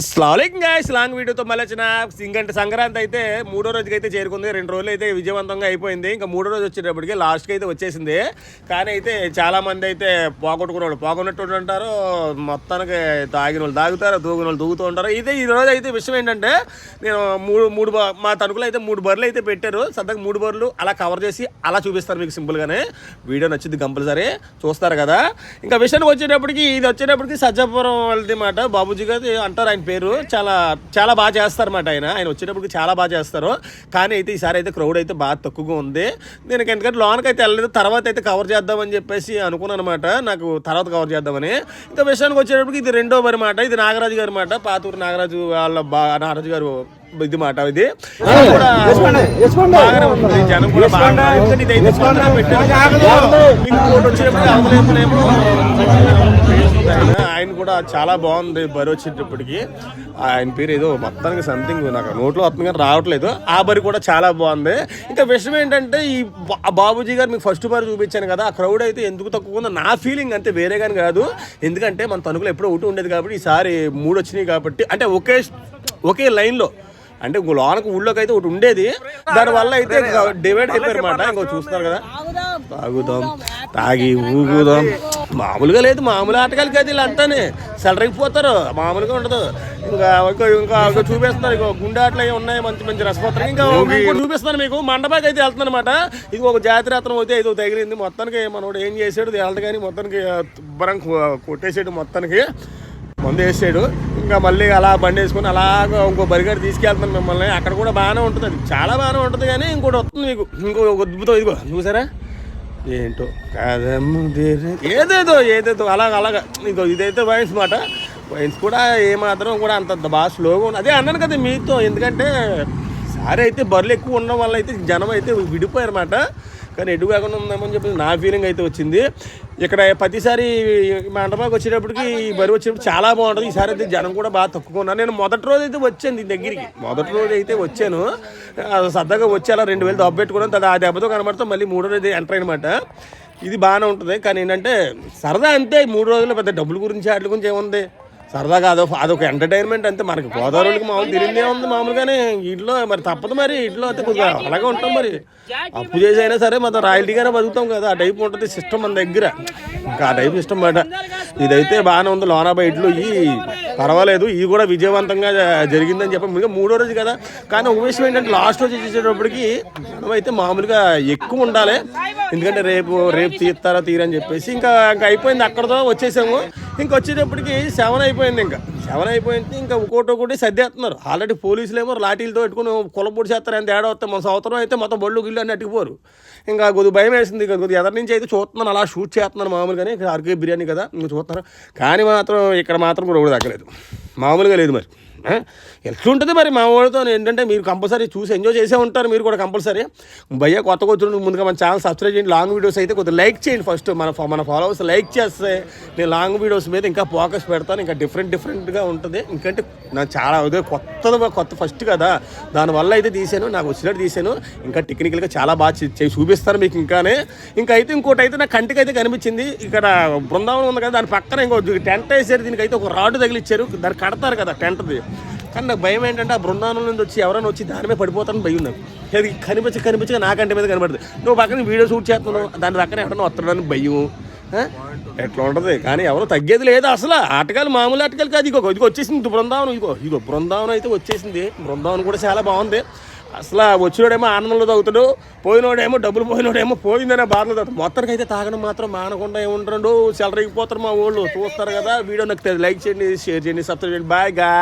స్లాలింగ్ guys long వీడియోతో మళ్ళీ వచ్చిన ఇంకంటే సంక్రాంతి అయితే మూడో రోజుకి అయితే చేరుకుంది. రెండు రోజులు అయితే విజయవంతంగా అయిపోయింది. ఇంకా మూడో రోజు వచ్చేటప్పటికి లాస్ట్కి అయితే వచ్చేసింది. కానీ అయితే చాలా మంది అయితే పోగొట్టుకున్న వాళ్ళు పోగొన్నట్టు ఉంటారు మొత్తానికి తాగిన వాళ్ళు తాగుతారు దూగిన వాళ్ళు దూగుతూ ఉంటారు. ఇదే ఈ రోజు అయితే విషయం ఏంటంటే నేను మూడు మూడు బ- మా తణుకులో అయితే మూడు బర్రెలు అయితే పెట్టారు. సద్దకు మూడు బర్రెలు అలా కవర్ చేసి అలా చూపిస్తారు మీకు సింపుల్గానే. వీడియో నచ్చింది కంపల్సరీ చూస్తారు కదా. ఇంకా విషయానికి వచ్చేటప్పటికి ఇది వచ్చేటప్పటికి సజ్జాపురం వాళ్ళది మాట. బాబుజీ గారు అంటారు ఆయన పేరు చాలా చాలా బాగా చేస్తారన్నమాట ఆయన. ఆయన వచ్చేటప్పటికి చాలా బాగా చేస్తారు. కానీ అయితే ఈసారి అయితే క్రౌడ్ అయితే బాగా తక్కువగా ఉంది. నేను ఎందుకంటే లోనకి అయితే వెళ్ళలేదు. తర్వాత అయితే కవర్ చేద్దామని చెప్పేసి అనుకున్నాను అనమాట నాకు తర్వాత కవర్ చేద్దామని. ఇంకా విషయానికి వచ్చేటప్పటికి ఇది రెండో మరి మాట. ఇది నాగరాజు గారి మాట. పాతూరు నాగరాజు వాళ్ళ బా నాగరాజు గారు ఇది మాట ఇది. బాగానే ఉంది. జనం కూడా బాగా పెట్టారు. ఇంకోటి వచ్చేటప్పుడు అవలేమలేమో ఆయన కూడా చాలా బాగుంది బరి వచ్చేటప్పటికి. ఆయన పేరు ఏదో మొత్తానికి సంథింగ్ నాకు నోట్లో వస్తుంది కానీ రావట్లేదు. ఆ బరి కూడా చాలా బాగుంది. ఇంకా విషయం ఏంటంటే ఈ బాబుజీ గారు మీకు ఫస్ట్ బార్ చూపించాను కదా ఆ క్రౌడ్ అయితే ఎందుకు తక్కువ ఉందో నా ఫీలింగ్ అంతే వేరే కానీ కాదు. ఎందుకంటే మన తణుకులో ఎప్పుడో ఒకటి ఉండేది కాబట్టి ఈసారి మూడు వచ్చినాయి కాబట్టి అంటే ఒకే ఒకే లైన్లో అంటే లోనకు ఊళ్ళోకి అయితే ఒకటి ఉండేది. దానివల్ల అయితే డివైడ్ అయిపోయారు అనమాట ఇంకో చూస్తున్నారు కదా. తాగుదాం తాగి ఊగుదాం. మామూలుగా లేదు మామూలు ఆటగాళ్ళకి అది వీళ్ళంతానే. సెలరైపోతారు మామూలుగా ఉండదు. ఇంకా ఇంకా చూపిస్తున్నారు ఇంకో గుండె ఆటలు అవి ఉన్నాయి మంచి మంచి రసపత్రం ఇంకా ఇంకోటి చూపిస్తున్నాను మీకు మండపాకి అయితే వెళ్తున్నాను అనమాట ఇది ఒక జాతి రత్నం అయితే ఇది తగిలింది. మొత్తానికి మనోడు ఏం చేసాడు తేలదు కానీ మొత్తానికి బరం కొట్టేసాడు మొత్తానికి. మందు వేసాడు. ఇంకా మళ్ళీ అలా బండి వేసుకొని అలాగ ఇంకో బరిగాడు తీసుకెళ్తాను మిమ్మల్ని. అక్కడ కూడా బాగానే ఉంటుంది. అది చాలా బాగానే ఉంటుంది కానీ ఇంకోటి వస్తుంది మీకు. ఇంకో అద్భుతం ఇదిగో చూసారా? ఏంటో? ఏదేదో ఏదేదో అలాగ అలాగ. ఇదిగో ఇదైతే వైన్స్ మాట. వైన్స్ కూడా ఏమాత్రం కూడా అంత బాగా స్లోగా ఉంది అదే అన్నాను కదా మీతో ఎందుకంటే సారీ అయితే బర్రెలు ఎక్కువ ఉండడం వల్ల అయితే జనం అయితే విడిపోయారన్నమాట కానీ ఎటు కాకుండా ఉందామని చెప్పి నా ఫీలింగ్ అయితే వచ్చింది. ఇక్కడ ప్రతిసారి మండపానికి వచ్చేటప్పటికి ఈ బరి వచ్చేటప్పుడు చాలా బాగుంటుంది. ఈసారి అయితే జనం కూడా బాగా తక్కువ ఉన్నారు. నేను మొదటి రోజు అయితే వచ్చాను దీని దగ్గరికి. మొదటి రోజు అయితే వచ్చాను. సరదాగా వచ్చి అలా రెండు వేలు దెబ్బ పెట్టుకున్నాను తర్వాత ఆ దెబ్బతో కనబడితే మళ్ళీ మూడో రోజు ఎంటర్ అనమాట ఇది బాగానే ఉంటుంది. కానీ ఏంటంటే సరదా అంతే. మూడు రోజులు పెద్ద డబ్బుల గురించి వాటి గురించి ఏముంది? సరదాగా అదొక అదొక ఎంటర్టైన్మెంట్ అంతే. మనకి గోదావరికి మామూలు తిరిగిందే ఉంది మామూలుగానే. ఇంట్లో మరి తప్పదు మరి ఇంట్లో అయితే కొద్దిగా అలాగే ఉంటాం మరి. అప్పు చేసి అయినా సరే మనం రాయల్టీగానే బతుకుతాం కదా. ఆ టైప్ ఉంటుంది సిస్టమ్ మన దగ్గర. ఇంకా ఆ టైప్ సిస్టమ్ బయట. ఇదైతే బాగానే ఉంది. లోనా బయటలో ఈ పర్వాలేదు. ఇది కూడా విజయవంతంగా జరిగిందని చెప్పి. ఇంకా మూడో రోజు కదా. కానీ ఒక విషయం ఏంటంటే లాస్ట్ రోజు చేసేటప్పటికి మనం అయితే మామూలుగా ఎక్కువ ఉండాలి. ఎందుకంటే రేపు రేపు తీస్తారా తీరని చెప్పేసి ఇంకా ఇంకా అయిపోయింది. అక్కడతో వచ్చేసాము. ఇంకా వచ్చేటప్పటికి సెవెన్ అయిపోయింది ఇంకా. సెవెన్ అయిపోయింది ఇంకా ఒకటి ఒకటి సర్దేస్తున్నారు. ఆల్రెడీ పోలీసులు ఏమో లాఠీలతో పెట్టుకుని కొలపొడి చేస్తారు ఎంత తేడా వస్తే మన సంవత్సరం అయితే మొత్తం బళ్ళు గిళ్ళు అని అట్టుకుపోరు. ఇంకా కొద్దిగా భయం వేసింది కొద్ది కొద్దిగా ఎదరి నుంచి అయితే చూస్తున్నాను అలా షూట్ చేస్తున్నాను మామూలుగానే. ఆర్కే బిర్యానీ కదా ఇంకా చూస్తున్నారు. కానీ మాత్రం ఇక్కడ మాత్రం కూడా ఒకటి తగ్గలేదు. మామూలుగా లేదు మరి. ఎట్లుంటుంది మరి మా వాళ్ళతో? ఏంటంటే మీరు కంపల్సరీ చూసి ఎంజాయ్ చేసే ఉంటారు మీరు కూడా కంపల్సరీ భయ్య కొత్త వచ్చిన ముందుగా మన ఛానల్ సబ్స్క్రైబ్ చేయండి. లాంగ్ వీడియోస్ అయితే కొద్దిగా లైక్ చేయండి ఫస్ట్ మన మన ఫాలోవర్స్ లైక్ చేస్తే నేను లాంగ్ వీడియోస్ మీద ఇంకా ఫోకస్ పెడతాను. ఇంకా డిఫరెంట్ డిఫరెంట్గా ఉంటుంది. ఇంకంటే నాకు చాలా అదే కొత్తది కొత్త ఫస్ట్ కదా. దానివల్ల అయితే తీసాను. నాకు వచ్చినట్టు తీసాను. ఇంకా టెక్నికల్గా చాలా బాగా చేసి చూపిస్తాను మీకు ఇంకానే. ఇంకా అయితే ఇంకోటి అయితే నా కంటికి అయితే కనిపించింది. ఇక్కడ బృందావనం ఉంది కదా దాని పక్కన ఇంకో టెంట్ వేసారు దీనికైతే ఒక రాడ్ తగిలిచ్చారు. దాన్ని కడతారు కదా టెంట్ది కానీ నాకు భయం ఏంటంటే ఆ బృందావనం నుంచి వచ్చి ఎవరైనా వచ్చి దాని మీద పడిపోతానని భయం నాకు. అది కనిపించి కనిపించగా నాకంటే మీద కనబడుతుంది నువ్వు పక్కన వీడియో షూట్ చేస్తున్నావు దాని పక్కన ఎవరైనా వస్తాడని భయం. ఎట్లా ఉంటుంది? కానీ ఎవరు తగ్గేది లేదు అసలు. ఆటగాలు మామూలు ఆటగాలు కాదు. ఇగో ఇదిగో వచ్చేసింది బృందావనం ఇగో ఇగో బృందావనం అయితే వచ్చేసింది. బృందావనం కూడా చాలా బాగుంది. అసలు వచ్చినోడేమో ఆనందంలో తాగుతాడు పోయినోడేమో డబ్బులు పోయినోడేమో పోయిందనే బాధలు తాగుతాడు మొత్తానికి అయితే తాగడం మాత్రం మానకుండా ఏముంటాడు పోతారు మా ఊళ్ళు. చూస్తారు కదా. వీడియో నాకు లైక్ చేయండి షేర్ చేయండి సబ్స్క్రైబ్ చేయండి. బాయ్గా